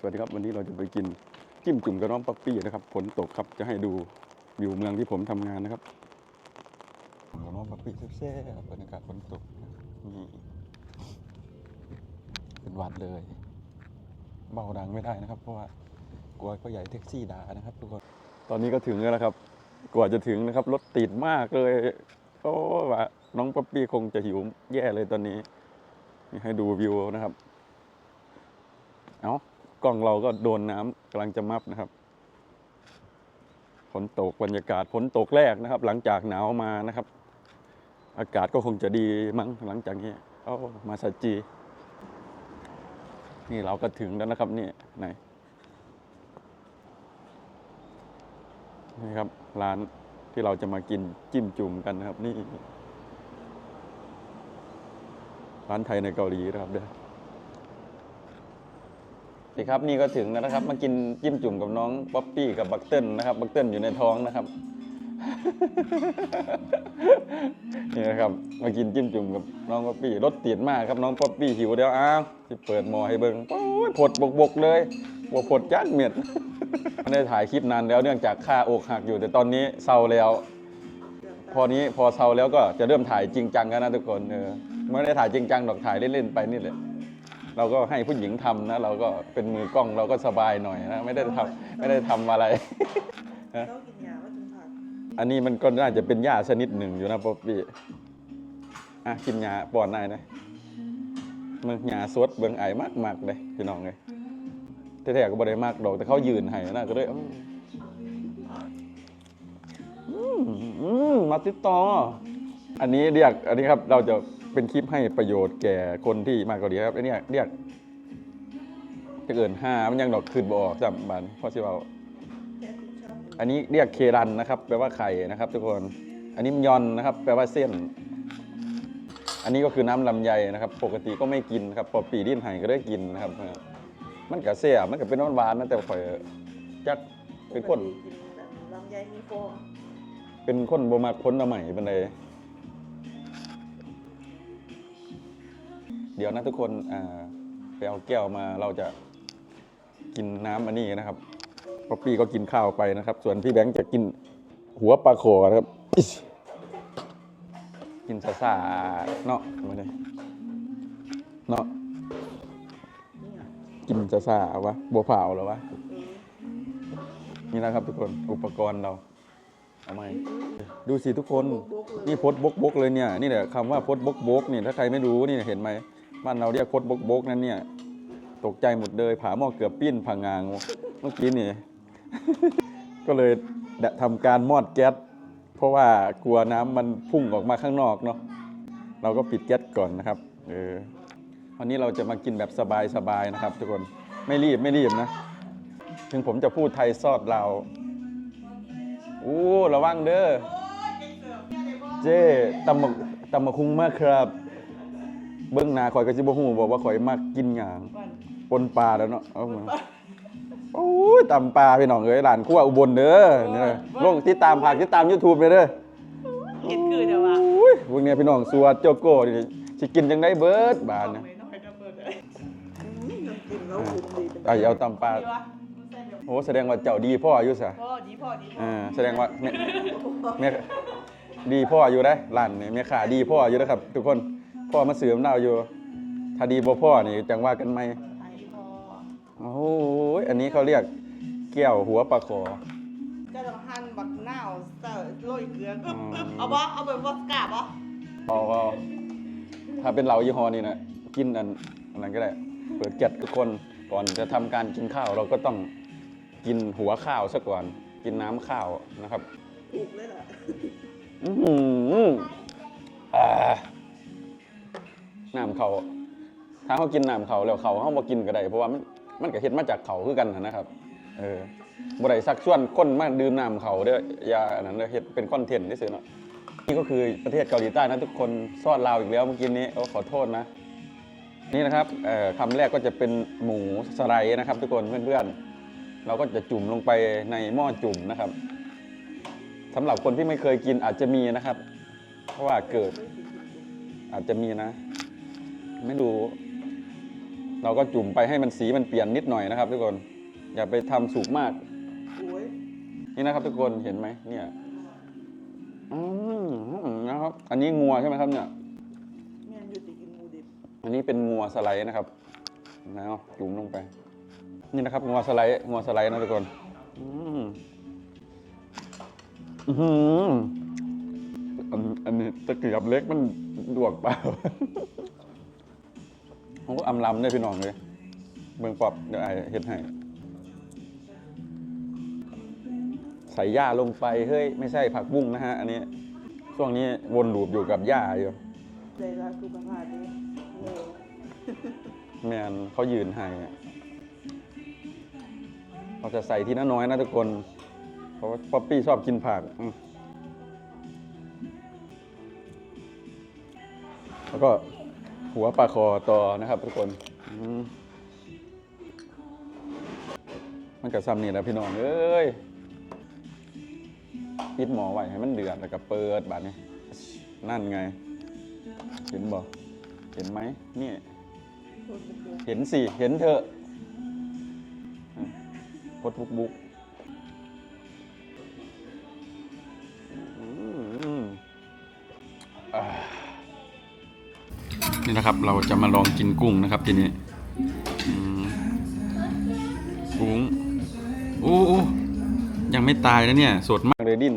สวัสดีครับวันนี้เราจะไปกินจิ้มจุ่มกระน้องป๊อปปี้นะครับฝนตกครับจะให้ดูวิวเมืองที่ผมทำงานนะครับกระน้องป๊อปปี้แซ่บๆบรรยากาศฝนตกนี่เป็นหวัดเลยเบาดังไม่ได้นะครับ เพราะว่ากลัวพ่อใหญ่แท็กซี่ด่านะครับ ทุกคนตอนนี้ก็ถึงแล้วนะครับ กว่าจะถึงนะครับรถติดมากเลยโอ้ว่าน้องป๊อปปี้คงจะหิวแย่เลยตอนนี้นี่ให้ดูวิวนะครับ เอา กล้องเราก็โดนน้ำกำลังจะมับนะครับฝนตกบรรยากาศฝนตกแรกนะครับ หลังจากหนาวมานะครับ อากาศก็คงจะดีมั้งหลังจากนี้เอ้ามาซาจี นี่เราก็ถึงแล้วนะครับนี่ไหนนี่ครับร้านที่เราจะมากินจิ้มจุ่มกันนะครับ นี่ ร้านไทยในเกาหลีนะครับเด้อ สวัสดีครับนี่ก็ถึงแล้วนะครับ มากินจิ้มจุ่มกับน้องป๊อปปี้กับบักเติ้ลนะครับ บักเติ้ลอยู่ในท้องนะครับ นี่นะครับ มากินจิ้มจุ่มกับน้องป๊อปปี้รถติดมากครับน้องป๊อปปี้หิวเดียวอ้าวที่เปิดหมอให้เบิ้งโอ้ยผดบกบกๆเลยบกผดจักเม็ดไม่ได้ถ่ายคลิปนานแล้วเนื่องจากค่าอกหักอยู่ แต่ตอนนี้เศร้าแล้ว พอนี้พอเศร้าแล้วก็จะเริ่มถ่ายจริงจังกันนะทุกคนเออไม่ได้ถ่ายจริงจังดอกถ่ายเล่นๆไปนี่แหละ เราก็ให้ผู้หญิงทำนะเราก็เป็นมือกล้องเราก็สบายหน่อยนะไม่ได้ทำไม่ได้ทำอะไร ต้องกินยาว่าถึงผักอันนี้มันก็น่าจะเป็นหญ้าชนิดหนึ่งอยู่นะป๊อปปี้อะกินหญ้าป้อนได้นะมันหญ้าสดเบิ่งไอมากมากๆเลยพี่น้องเลยแต่แท้ๆก็บ่ได้มากดอกแต่เขายืนให้นะก็เลยอืมอืมอืมมาติดต่อ อันนี้เรียกอันนี้ครับเราจะ เป็นคลิปให้ประโยชน์แก่คนที่มาเกาหลีครับอันนี้เรียกจะเกินห้ามันยังดอกคืนบออกจำบันเพราะสิว่าแค่คุณชอบอันนี้เรียกเครันนะครับ แปลว่าไข่นะครับ ทุกคน อันนี้มยอนนะครับ แปลว่าเส้น อันนี้ก็คือน้ำลำไยนะครับ ปกติก็ไม่กินครับ พอปีดิ้นไห้ก็ได้กินนะครับ มันกะเสียมันก็เป็นหวานๆนะแต่ข่อยจักเป็นคนกินแบบลำไยมีโฟมเป็นคนบ่มักพ้นใหม่เป็นได เดี๋ยวนะทุกคนไปเอาแก้วมาเราจะกินน้ำอันนี้นะครับป๊อปปี้ก็กินข้าวไปนะครับ ส่วนพี่แบงค์จะกินหัวปลาโขนะครับ กินซาซาเนาะมาเลยเนาะกินซาซาวะบัวเผาหรอวะนี่นะครับทุกคนอุปกรณ์เราเอาไหมดูสิทุกคนนี่พดบกบกเลยเนี่ย นี่แหละคำว่าพดบกบกนี่ถ้าใครไม่รู้นี่เห็นไหม บ้านเราเรียกพดบกบกนั่นเนี่ย ตกใจหมดเลยผาหม้อเกือบปิ้นผางางเมื่อกี้นี่ ก็เลยทำการมอดแก๊สเพราะว่ากลัวน้ำมันพุ่งออกมาข้างนอกเนาะเราก็ปิดแก๊สก่อนนะครับเออวันนี้เราจะมากินแบบสบายๆนะครับ ทุกคนไม่รีบไม่รีบนะ ถึงผมจะพูดไทยซอดเราวอู้ระวังเด้อเจ้ตำบักตำบักคุงมากครับ เบื้องหน้าข่อยก็สิบ่ฮู้บอกว่าข่อยมักกินหยังปนปลาแล้วเนาะเอามาโอ้ยตำปลาพี่น้องเอ้ยร้านครัวอุบลเด้อเนี่ยลงติดตามผักติดตาม YouTube เลยเด้อเห็นคือเดี๋ยวว่าโอ้ยพวกเนี้ยพี่น้องสัวโจโก้นี่สิกินจังได๋เบิดบาดเนี่ยไม่น้อยจะเปิดเลยอืมน้ำจิ้มเราคุมดีเป็นไอ้เอาตำปลาดีวะมันใส่แบบโอ้แสดงว่าเจ้าดีพ่ออยู่ซะพ่อดีพ่อดีพ่ออ่าแสดงว่าแม่แม่ดีพ่ออยู่ได้ร้านนี่แม่ขาดีพ่ออยู่นะครับ ทุกคน พ่อมาเสริมดาวอยู่ถ้าดีบ่พ่อนี่จังว่ากันไหมไอ้พ่อโอ้ยอันนี้เขาเรียกแก้วหัวปลาขอก็ต้องหั่นบักนาวใส่โรยเกลืออึ๊บอืมอึ๊บเอาบ่เอาแบบวอดก้าบ่พอก็ถ้าเป็นเรายี่ห้อนี้นะกินอันอันนั้นก็ได้เปิดแก๊สทุกคนก่อนจะทำการกินข้าวเราก็ต้องกินหัวข้าวซะก่อน กินน้ำข้าวนะครับถูกเลยล่ะอื้อหืออ่า น้ำเขาถ้าเขากินน้ำเขาแล้วเขาเขาบ่กินก็ได้เพราะว่ามันมันก็เฮ็ดมาจากเขาคือกันนะครับ เออบ่ได้ซักชวนคนมาดื่มน้ำเขาเด้อยาอันนั้นเด้อเฮ็ดเป็นคอนเทนต์ซื่อๆเนาะนี่ก็คือประเทศเกาหลีใต้นะทุกคนซอดลาวอีกแล้วเมื่อกี้นี้ขอโทษนะ นี่นะครับคำแรกก็จะเป็นหมูสไลด์นะครับ ทุกคนเพื่อนๆ เราก็จะจุ่มลงไปในหม้อจุ่มนะครับสำหรับคนที่ไม่เคยกินอาจจะมีนะครับ เพราะว่าเกิดอาจจะมีนะ ไม่รู้เราก็จุ่มไปให้มันสีมันเปลี่ยนนิดหน่อยนะครับ ทุกคน อย่าไปทำสุกมากโอ้ยนี่นะครับ ทุกคนเห็นไหมเนี่ยอืมนะครับ อันนี้งัวใช่ไหมครับเนี่ยแม่นอยู่ติกินหมูดิบอันนี้เป็นงัวสไลด์นะครับนะเอาจุ่มลงไป นี่นะครับงัวสไลด์งัวสไลด์นะทุกคน อืมอื้อหืออันอันนี้ตะเกียบเล็กมันดวกเปล่า ผมก็อำลำได้พี่น้องเลย เบิ่งปอบเดี๋ยวไอ้เฮ็ดให้ ใส่หญ้าลงไป เฮ้ย ไม่ใช่ผักบุ้งนะฮะ อันนี้ ช่วงนี้วนลูปอยู่กับหญ้าอยู่ใจรักสุขภาพดีเร็วแมนเขายืนให้เราจะใส่ทีละน้อยนะทุกคน เพราะว่าป๊อปปี้ชอบกินผักอืมแล้วก็ หัวปลาคอต่อนะครับทุกคนมันกับซ้ำนี่แหละพี่น้องเอ้ยปิดหมอไว้ให้มันเดือดแล้วก็เปิดบาดนี้ นั่นไง เห็นบ่เห็นไหมนี่ เห็นสิ เห็นเถอะพดบุกบุก นะครับ เราจะมาลองกินกุ้งนะครับทีนี้กุ้งโอ้โอ้ยังไม่ตายนะเนี่ยสดมากเลยดิ้น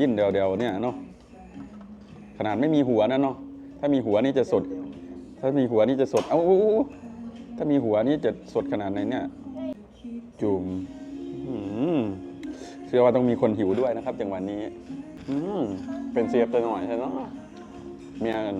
ดิ้นเดียวๆเนี่ยเนาะขนาดไม่มีหัวนะเนาะถ้ามีหัวนี่จะสด ถ้ามีหัวนี่จะสด เอ้าถ้ามีหัวนี่จะสดขนาดไหนเนี่ย จุ่มอืมเชื่อว่าต้องมีคนหิวด้วยนะครับจังหวะนี้อืมเป็นเสียบตัวหน่อยใช่เนาะเมียกัน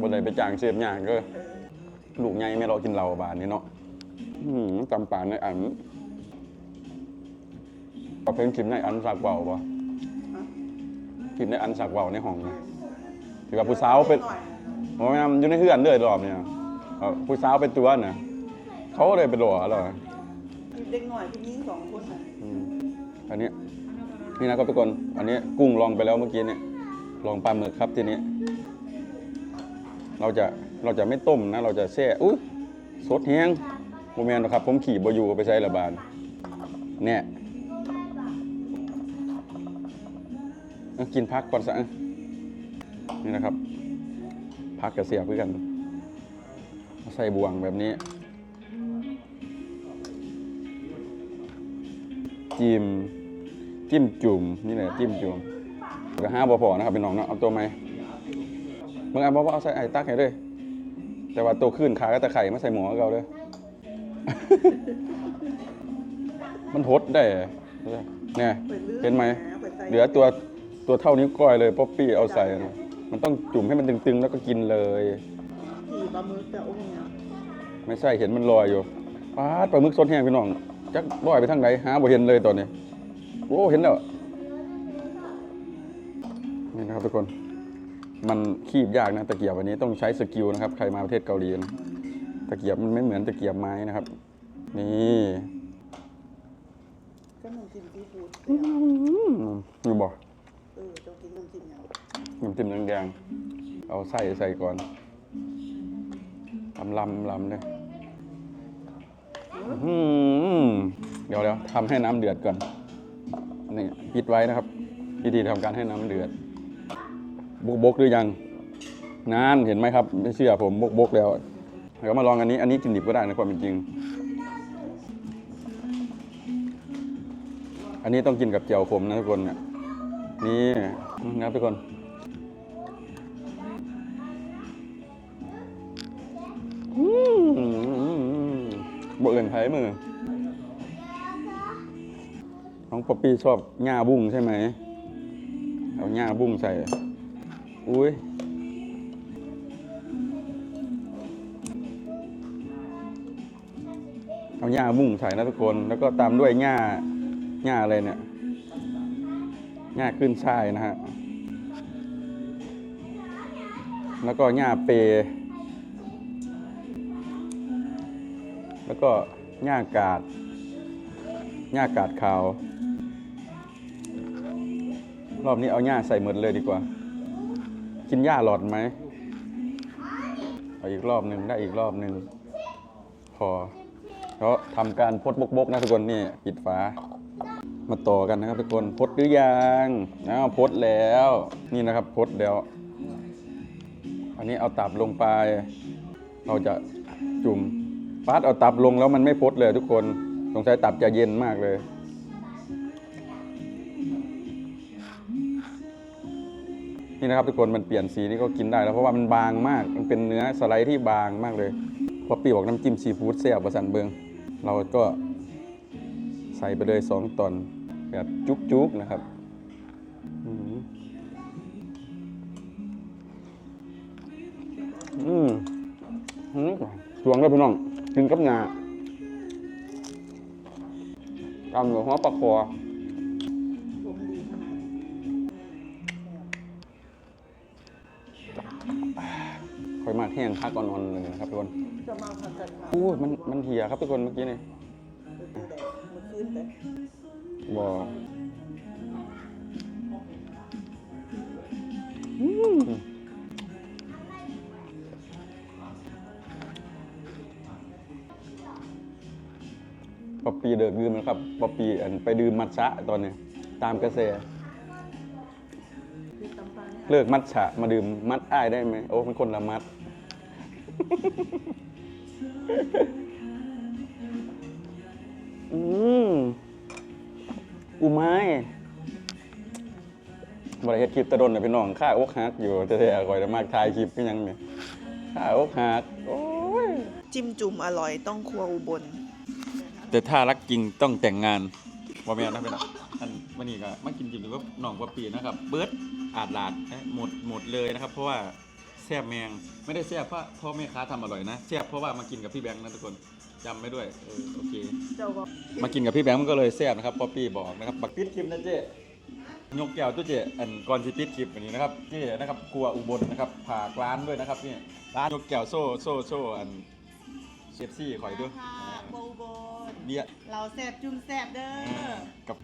บนใดไปจ้างเสียบอย่างก็ลูกใหญ่ไม่รอกินเหล้าบานนี้เนาะอืมจำปานในอันเอาเพลงคลิปในอันสักเบาปะคลิปในอันสักเบาในห้องนะที่ว่าผู้สาวเป็นหน่อยโอ้ยมันอยู่ในเฮือนเลยรอบเนี่ยเอาผู้สาวเป็นตัวน่ะเขาเลยเป็นหล่อเหรอมีเด็กหน่อยพี่ยิ่งสองคนน่ะอืมอันนี้นี่นะครับทุกคน อันนี้กุ้งลองไปแล้วเมื่อกี้เนี่ย ลองปลาหมึกครับทีนี้ เราจะเราจะไม่ต้มนะเราจะแช่อุ้ยสดแห้งโมเมนต์นะครับ ผมขี่บอยู่ไปใช้ระบานเนี่ยกินพักก่อนสะนี่นะครับ พักกระเสียบเพื่อกัน ใส่บวงแบบนี้ จิ้มจิ้มจุ่มนี่แหละจิ้มจุ่มก็ห้าบ่พอนะครับเป็นน้องเนาะเอาตัวไหม มึงเอาบ่เอาใส่ไอ้ตักให้เลย แต่ว่าตัวขึ้นขาก็ตะไคร่มาใส่หมอเก่าเลย มันทดได้เนี่ยไปลื่เห็นไหมไปใส่เหลือตัวตัวเท่านิ้วก้อยเลยป๊อปปี้เอาใส่นะมันต้องจุ่มให้มันตึงๆ แล้วก็กินเลยขี่ปลาหมึกแต่โอ้โหเนี่ยไม่ใช่เห็นมันลอยอยู่ปาดปลาหมึกสดแห้งพี่น้องจักลอยไปทางไหนหาบ่เห็นเลยตอนนี้โอ้เห็นแล้วนี่นะครับทุกคน มันคีบยากนะตะเกียบวันนี้ต้องใช้สกิลนะครับ ใครมาประเทศเกาหลีนะตะเกียบมันไม่เหมือนตะเกียบไม้นะครับ นี่ก็น้ำจิ้มซีฟู้ดอยู่บ่เออต้องกินน้ำจิ้มอย่างน้ำจิ้มแดงๆเอาไส้ใส่ก่อนลำลำลำเลยอื้อหือเดี๋ยวเดี๋ยวทำให้น้ำเดือดก่อนนี่ปิดไว้นะครับวิธีทำการให้น้ำเดือด บกบกหรือยังนานเห็นไหมครับ ไม่เชื่อผมบกบกแล้วเดี๋ยวมาลองอันนี้ อันนี้กินดิบก็ได้นะความเป็นจริง อันนี้ต้องกินกับเจียวขมนะทุกคนเนี่ยนี่นะทุกคนบ่เอื่นไผมือน้องป๊อปปี้ชอบหญ้าบุ้งใช่ไหมเอาหญ้าบุ้งใส่ อุ้ยเอาหญ้าบุ้งใส่นะทุกคน แล้วก็ตามด้วยหญ้าหญ้าอะไรเนี่ยหญ้าขึ้นช่ายนะฮะ แล้วก็หญ้าเป แล้วก็หญ้ากาดหญ้ากาดขาว รอบนี้เอาหญ้าใส่หมดเลยดีกว่า กินหญ้าหลอดไหมเอาอีกรอบหนึ่งได้อีกรอบหนึ่งพอแล้วทำการพดบกๆนะทุกคนนี่ปิดฝามาต่อกันนะครับทุกคนพดหรือยังอ้าวพดแล้วนี่นะครับพดแล้ว อันนี้เอาตับลงไป เราจะจุ่มฟาดเอาตับลงแล้วมันไม่พดเลยทุกคนสงสัยตับจะเย็นมากเลย นี่นะครับทุกคนมันเปลี่ยนสีนี่ก็กินได้แล้วเพราะว่ามันบางมาก มันเป็นเนื้อสไลด์ที่บางมากเลยพอปีบอกน้ำจิ้มซีฟู้ดแซ่บประสันเบิงเราก็ใส่ไปเลยสองตอนแบบจุกๆนะครับอืมอืมสวงแล้วพี่น้องกินกับงาตำหรือหัวปลาคอ อยมากแห้งคักก่อนนอนเลยนะครับทุกคนจะมาผัดกันค่ะอู้ยมันมันเหี่ยครับทุกคนเมื่อกี้นี่มันขึ้นเลยบออืมป๊อปปี้เดิกดื่มนะครับป๊อปปี้อันไปดื่มมัทฉะตอนนี้ ตามกระแสคือตำปลาเนี่ยเลิกมัทฉะมาดื่มมัดอ้ายได้ไหมโอ้เป็นคนละมัด อืมอูไม้บริเฮ็ดคลิปแตะดนน่ะพี่น้องข้าอกหักอยู่แต่แต่คอยจะมากถ่ายคลิปก็ยังเนี่ยข้าอกหักโอ้ยจิ้มจุ่มอร่อยต้องครัวอุบล แต่ถ้ารักจริงต้องแต่งงานว่าแม่นนะพี่น้องอันวันนี้ก็มากินจิ้มกับน้องกว่าปีนะครับ เบิร์ดอาดลาดเอ๊ะหมดหมดเลยนะครับ เพราะว่า แซ่บแมง ไม่ได้แซ่บเพราะพ่อแม่ค้าทำอร่อยนะแซ่บเพราะว่ามากินกับพี่แบงค์นะทุกคนจำไม่ด้วยเออโอเค เจ้าก็มากินกับพี่แบงค์มันก็เลยแซ่บนะครับป๊อปปี้บอกนะครับบักปิดคลิปนะเจ๊ยกแก้วตัวเจ๊อันก่อนสิปิดคลิปวันนี้นะครับเจ๊นะครับครัวอุบลนะครับผากร้านด้วยนะครับนี่ร้านยกแก้วโซ่โซ่โซ่อันเชฟซี่ข่อยด้วยค่ะครัวอุบลเบียร์เราแซ่บจุ่มแซ่บเด้อกับ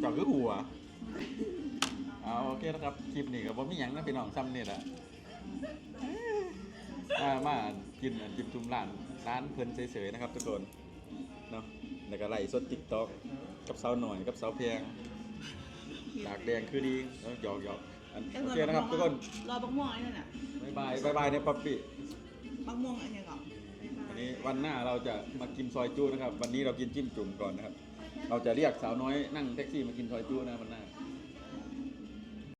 เจ้าคือหัว เอาโอเคนะครับ คลิปนี้ก็บ่มีหยังนะพี่น้องซ้ำนี่แหละมามากินอันจิ้มจุ่มร้านร้านเพิ่นเฉยๆนะครับทุกคนเนาะแล้วก็ไล่สด TikTok กับสาวหน่อยกับสาวแพงดากแดงคือดีแล้วหยอกหยอกอันโอเคนะครับทุกคนรอบักม่วงไอ้นั่นน่ะบายบายบายบายเนี่ยป๊อปปี้บักม่วงอันนี้ก่อนวันนี้วันหน้าเราจะมากินซอยจูนะครับ วันนี้เรากินจิ้มจุ่มก่อนนะครับ เราจะเรียกสาวน้อยนั่งแท็กซี่มากินซอยจูนะวันหน้า